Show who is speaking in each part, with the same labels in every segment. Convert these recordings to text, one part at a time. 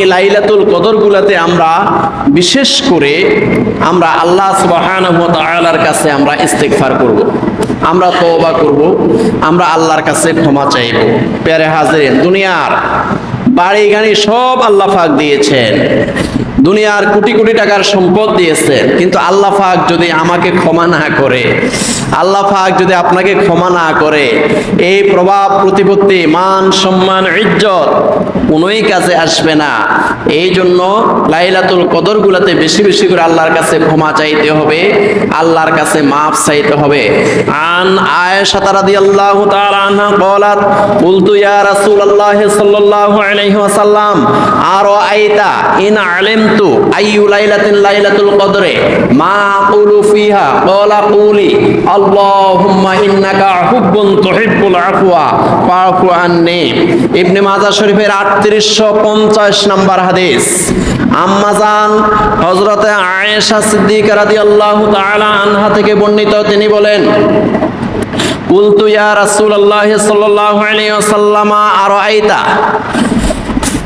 Speaker 1: এই লাইলাতুল কদরগুলাতে আমরা, বিশেষ করে আমরা আল্লাহ তাআলার কাছে আমরা ইস্তেগফার করব। আমরা তওবা করব, আমরা আল্লাহর কাছে ক্ষমা চাইব। প্যারে হাজিরিন, দুনিয়ার বাড়ি গাড়ি সব আল্লাহ পাক দিয়েছেন। দুনিয়ার কোটি কোটি টাকার সম্পদ দিয়েছেন। কিন্তু আল্লাহ পাক যদি আমাকে ক্ষমা না করে আল্লাহ পাক যদি আপনাকে ক্ষমা না করে এই প্রভাব প্রতিপত্তি মান সম্মান ইজ্জত কোনোই কাছে আসবে না এই জন্য লাইলাতুল কদর গুলাতে বেশি বেশি করে আল্লাহর কাছে ক্ষমা চাইতে হবে আল্লাহর কাছে মাফ চাইতে হবে আন আয়েশা রাদিয়াল্লাহু তাআলা আনহা قالت قلت يا رسول الله صلى الله عليه وسلم أرأيت إن علمت أي ليلة ليلة القدر ما أقول فيها قال قولي আল্লাহুম্মা ইন্নাকা আহুব্বুন তুহিব্বুল আফওয়া। ইবনে মাজাহ শরীফের 3850 নম্বর হাদিস। আম্মাজান হযরতে আয়েশা সিদ্দিকা রাদিয়াল্লাহু তাআলা আনহা থেকে বর্ণিত, তিনি বলেন, কুলতু ইয়া রাসূলুল্লাহ সাল্লাল্লাহু আলাইহি ওয়াসাল্লামা আরাইতা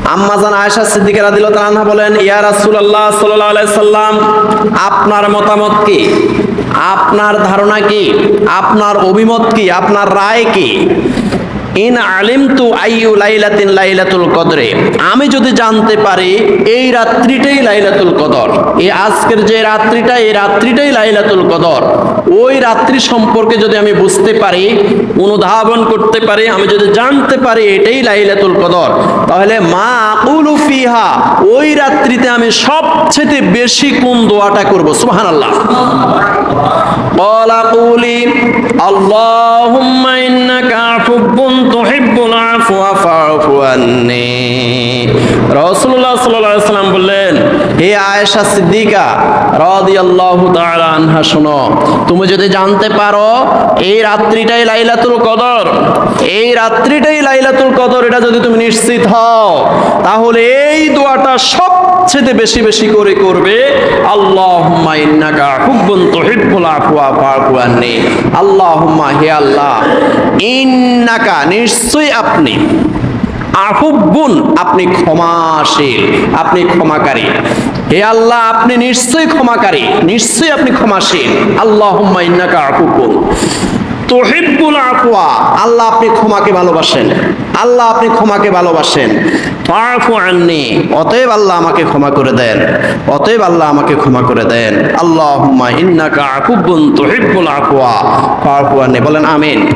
Speaker 1: আম্মাজান আয়েশা সিদ্দিকা রাদিয়াল্লাহু আনহা বলেন, ইয়া রাসূলুল্লাহ সাল্লাল্লাহু আলাইহি সাল্লাম আপনার মতামত কি? আপনার ধারণা কি? আপনার অভিমত কি? আপনার রায় কি? ইন আলিমতু আইয়ু লাইলাতিন লাইলাতুল কদরে আমি যদি জানতে পারি এই রাত্রিটাই লাইলাতুল কদর এই আজকের যে রাত্রিটা এই রাত্রিটাই লাইলাতুল কদর ওই রাত্রি সম্পর্কে যদি আমি বুঝতে পারি অনুধাবন করতে পারি আমি যদি জানতে পারি এটাই লাইলাতুল কদর তাহলে মা আকুলু ফিহা ওই রাত্রিতে আমি সবচেয়ে বেশি কোন দোয়াটা করব সুবহানাল্লাহ قال قولي اللهم إنك জন্যে রসুল্লাহ সাল্লাম বললেন, হে আয়েশা সিদ্দিকা, রদিয়াল্লাহু তাআলা আনহা, শোনো, তুমি যদি জানতে পারো, এই রাত্রিটাই লাইলাতুল কদর। এই রাত্রিটাই লাইলাতুল কদর, এটা যদি তুমি নিশ্চিত হও, তাহলে এই দোয়াটা সবচেয়ে বেশি বেশি করে করবে, আল্লাহুম্মা ইন্নাকা হুব্বুন তুহিব্বুল আফওয়া ফাআফু আল্লাহুম্মা, হে আল্লাহ, ইন্নাকা, নিশ্চয়ই আপনি আহুব্বুন, আপনি ক্ষমাশীল, আপনি ক্ষমাকারী। হে আল্লাহ, আপনি নিশ্চয়ই ক্ষমাকারী, নিশ্চয়ই আপনি ক্ষমাশীল। আল্লাহুম্মা ইন্নাকা আহুব্বুন। তুহিব্বুল আফওয়া, আল্লাহ আপনি ক্ষমাকে ভালোবাসেন। আল্লাহ আপনি ক্ষমাকে ভালোবাসেন। ফাফু আননি, অতএব আল্লাহ আমাকে ক্ষমা করে দেন। অতএব আল্লাহ আমাকে ক্ষমা করে দেন। আল্লাহুম্মা ইন্নাকা আফুবুন তুহিব্বুল আফওয়া। ফাফু আননি, বলেন আমিন।